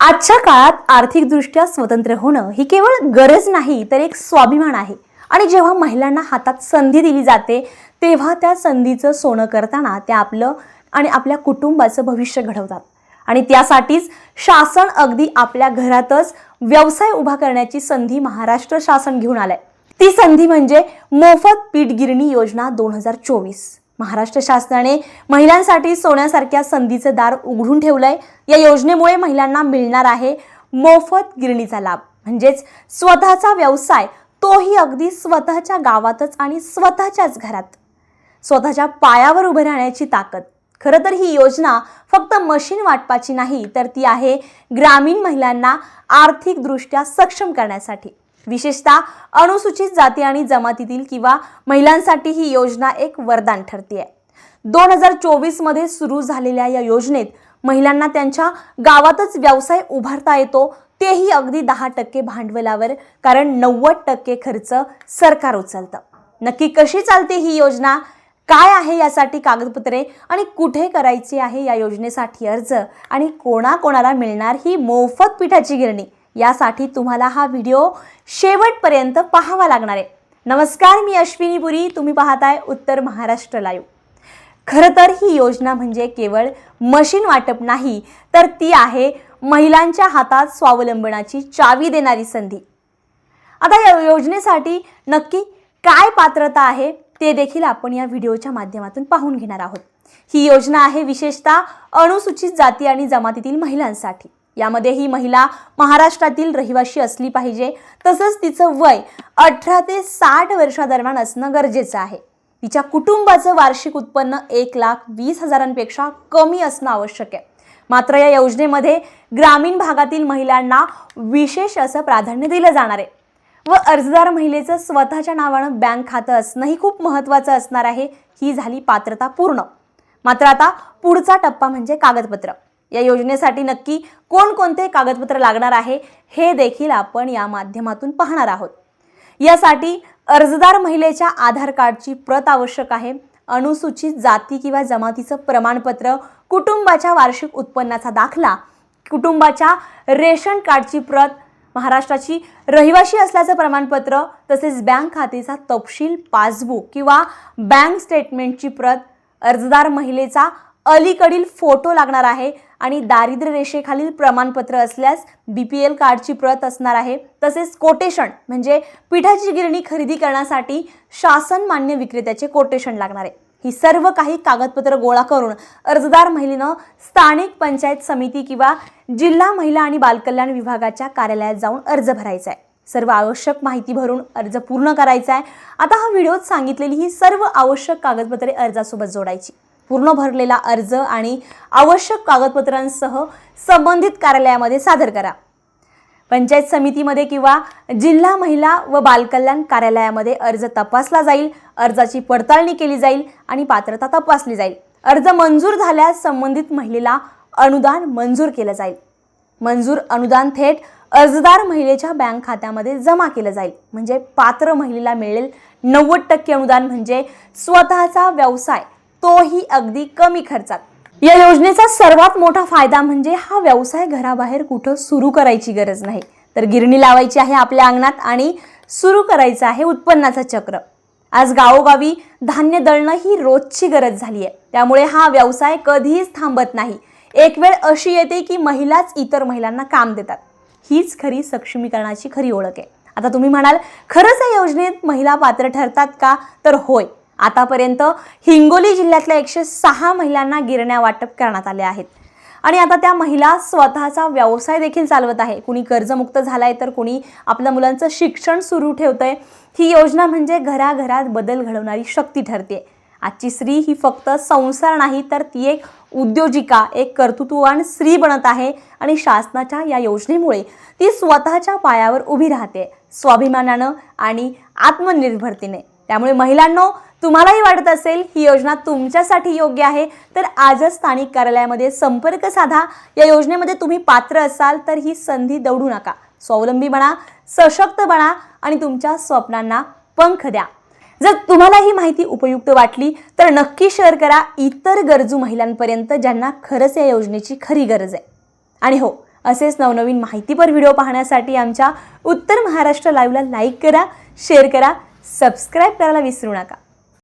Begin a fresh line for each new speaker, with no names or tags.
आजच्या काळात आर्थिकदृष्ट्या स्वतंत्र होणं ही केवळ गरज नाही तर एक स्वाभिमान आहे. आणि जेव्हा महिलांना हातात संधी दिली जाते तेव्हा त्या संधीचं सोनं करताना त्या आपलं आणि आपल्या कुटुंबाचं भविष्य घडवतात. आणि त्यासाठीच शासन अगदी आपल्या घरातच व्यवसाय उभा करण्याची संधी महाराष्ट्र शासन घेऊन आलंय. ती संधी म्हणजे मोफत पीठ गिरणी योजना दोन हजार चोवीस. महाराष्ट्र शासनाने महिलांसाठी सोन्यासारख्या संधीचं दार उघडून ठेवलंय. या योजनेमुळे महिलांना मिळणार आहे मोफत गिरणीचा लाभ. म्हणजेच स्वतःचा व्यवसाय तोही अगदी स्वतःच्या गावातच आणि स्वतःच्याच घरात. स्वतःच्या पायावर उभे राहण्याची ताकद. खरं तर ही योजना फक्त मशीन वाटपाची नाही तर ती आहे ग्रामीण महिलांना आर्थिकदृष्ट्या सक्षम करण्यासाठी. विशेषतः अनुसूचित जाती आणि जमातीतील किंवा महिलांसाठी ही योजना एक वरदान ठरते दोन हजार चोवीसमध्ये सुरू झालेल्या या योजनेत महिलांना त्यांच्या गावातच व्यवसाय उभारता येतो तेही अगदी दहा टक्के भांडवलावर कारण नव्वद टक्के खर्च सरकार उचलतं. नक्की कशी चालते ही योजना? काय आहे यासाठी कागदपत्रे? आणि कुठे करायची आहे या योजनेसाठी अर्ज? आणि कोणाकोणाला मिळणार ही मोफत पिठाची गिरणी? यासाठी तुम्हाला हा व्हिडिओ शेवटपर्यंत पाहावा लागणार आहे. नमस्कार मी अश्विनी पुरी तुम्ही पाहताय उत्तर महाराष्ट्र लाईव्ह खरं तर ही योजना म्हणजे केवळ मशीन वाटप नाही तर ती आहे महिलांच्या हातात स्वावलंबनाची चावी देणारी संधी. आता या योजनेसाठी नक्की काय पात्रता आहे ते देखील आपण या व्हिडिओच्या माध्यमातून पाहून घेणार आहोत. ही योजना आहे विशेषतः अनुसूचित जाती आणि जमातीतील महिलांसाठी. यामध्ये ही महिला महाराष्ट्रातील रहिवाशी असली पाहिजे. तसंच तिचं वय अठरा ते साठ वर्षादरम्यान असणं गरजेचं आहे. तिच्या कुटुंबाचं वार्षिक उत्पन्न एक लाख वीस हजारांपेक्षा कमी असणं आवश्यक आहे. मात्र या योजनेमध्ये ग्रामीण भागातील महिलांना विशेष असं प्राधान्य दिलं जाणार आहे. व अर्जदार महिलेचं स्वतःच्या नावानं बँक खातं असणंही खूप महत्त्वाचं असणार आहे. ही झाली पात्रता पूर्ण. मात्र आता पुढचा टप्पा म्हणजे कागदपत्र. या योजनेसाठी नक्की कोणकोणते कागदपत्र लागणार आहे हे देखील आपण या माध्यमातून पाहणार आहोत. यासाठी अर्जदार महिलेच्या आधार कार्डची प्रत आवश्यक आहे. अनुसूचित जाती किंवा जमातीचं प्रमाणपत्र कुटुंबाच्या वार्षिक उत्पन्नाचा दाखला कुटुंबाच्या रेशन कार्डची प्रत महाराष्ट्राची रहिवाशी असल्याचं प्रमाणपत्र तसेच बँक खात्याचा तपशील पासबुक किंवा बँक स्टेटमेंटची प्रत अर्जदार महिलेचा अलीकडील फोटो लागणार आहे. आणि दारिद्र्य रेषेखालील प्रमाणपत्र असल्यास बी पी एल कार्डची प्रत असणार आहे. तसेच कोटेशन म्हणजे पिठाची गिरणी खरेदी करण्यासाठी शासन मान्य विक्रेत्याचे कोटेशन लागणार आहे. ही सर्व काही कागदपत्र गोळा करून अर्जदार महिलेनं स्थानिक पंचायत समिती किंवा जिल्हा महिला आणि बालकल्याण विभागाच्या कार्यालयात जाऊन अर्ज भरायचा आहे सर्व आवश्यक माहिती भरून अर्ज पूर्ण करायचा आहे आता हा व्हिडिओत सांगितलेली ही सर्व आवश्यक कागदपत्रे अर्जासोबत जोडायची. पूर्ण भरलेला अर्ज आणि आवश्यक कागदपत्रांसह संबंधित कार्यालयामध्ये सादर करा. पंचायत समितीमध्ये किंवा जिल्हा महिला व बालकल्याण कार्यालयामध्ये अर्ज तपासला जाईल अर्जाची पडताळणी केली जाईल आणि पात्रता तपासली जाईल. अर्ज मंजूर झाल्यास संबंधित महिलेला अनुदान मंजूर केलं जाईल. मंजूर अनुदान थेट अर्जदार महिलेच्या बँक खात्यामध्ये जमा केलं जाईल. म्हणजे पात्र महिलेला मिळेल नव्वद टक्के अनुदान म्हणजे स्वतःचा व्यवसाय तोही अगदी कमी खर्चात. या योजनेचा सर्वात मोठा फायदा म्हणजे हा व्यवसाय घराबाहेर कुठं सुरू करायची गरज नाही. तर गिरणी लावायची आहे आपल्या अंगणात आणि सुरू करायचं आहे उत्पन्नाचं चक्र. आज गावोगावी धान्य दळणं ही रोजची गरज झाली आहे त्यामुळे हा व्यवसाय कधीच थांबत नाही. एक वेळ अशी येते की महिलाच इतर महिलांना काम देतात. हीच खरी सक्षमीकरणाची खरी ओळख आहे. आता तुम्ही म्हणाल खरंच या योजनेत महिला पात्र ठरतात का? तर होय. आतापर्यंत हिंगोली जिल्ह्यातल्या एकशे सहा महिलांना गिरण्या वाटप करण्यात आल्या आहेत. आणि आता त्या महिला स्वतःचा व्यवसाय देखील चालवत आहे. कुणी कर्जमुक्त झालाय तर कुणी आपल्या मुलांचं शिक्षण सुरू ठेवतंय. ही योजना म्हणजे घराघरात बदल घडवणारी शक्ती ठरते. आजची स्त्री ही फक्त संसार नाही तर ती एक उद्योजिका एक कर्तृत्ववान स्त्री बनत आहे आणि शासनाच्या या योजनेमुळे ती स्वतःच्या पायावर उभी राहते स्वाभिमानानं आणि आत्मनिर्भरतेने. त्यामुळे महिलांनो तुम्हालाही वाटत असेल ही योजना तुमच्यासाठी योग्य आहे तर आजच स्थानिक कार्यालयामध्ये संपर्क साधा. या योजनेमध्ये तुम्ही पात्र असाल तर ही संधी दौडू नका. स्वावलंबी बना सशक्त बना आणि तुमच्या स्वप्नांना पंख द्या. जर तुम्हाला ही माहिती उपयुक्त वाटली तर नक्की शेअर करा इतर गरजू महिलांपर्यंत ज्यांना खरंच या योजनेची खरी गरज आहे. आणि हो असेच नवनवीन माहितीपर व्हिडिओ पाहण्यासाठी आमच्या उत्तर महाराष्ट्र लाईव्हला लाईक करा शेअर करा सबस्क्राईब करायला विसरू नका.